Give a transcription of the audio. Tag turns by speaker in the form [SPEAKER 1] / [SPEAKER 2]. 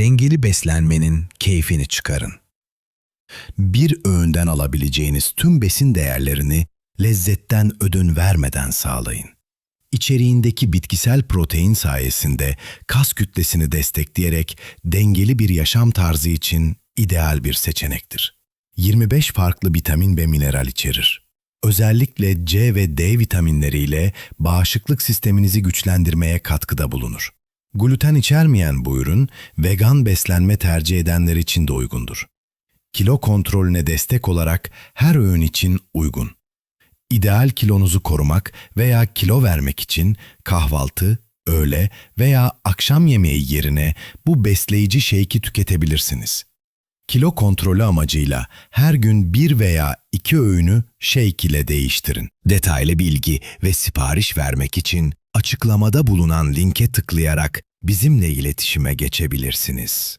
[SPEAKER 1] Dengeli beslenmenin keyfini çıkarın. Bir öğünden alabileceğiniz tüm besin değerlerini lezzetten ödün vermeden sağlayın. İçeriğindeki bitkisel protein sayesinde kas kütlesini destekleyerek dengeli bir yaşam tarzı için ideal bir seçenektir. 25 farklı vitamin ve mineral içerir. Özellikle C ve D vitaminleriyle bağışıklık sisteminizi güçlendirmeye katkıda bulunur. Gluten içermeyen bu ürün vegan beslenme tercih edenler için de uygundur. Kilo kontrolüne destek olarak her öğün için uygun. İdeal kilonuzu korumak veya kilo vermek için kahvaltı, öğle veya akşam yemeği yerine bu besleyici şeyki tüketebilirsiniz. Kilo kontrolü amacıyla her gün bir veya iki öğünü shake ile değiştirin. Detaylı bilgi ve sipariş vermek için açıklamada bulunan linke tıklayarak bizimle iletişime geçebilirsiniz.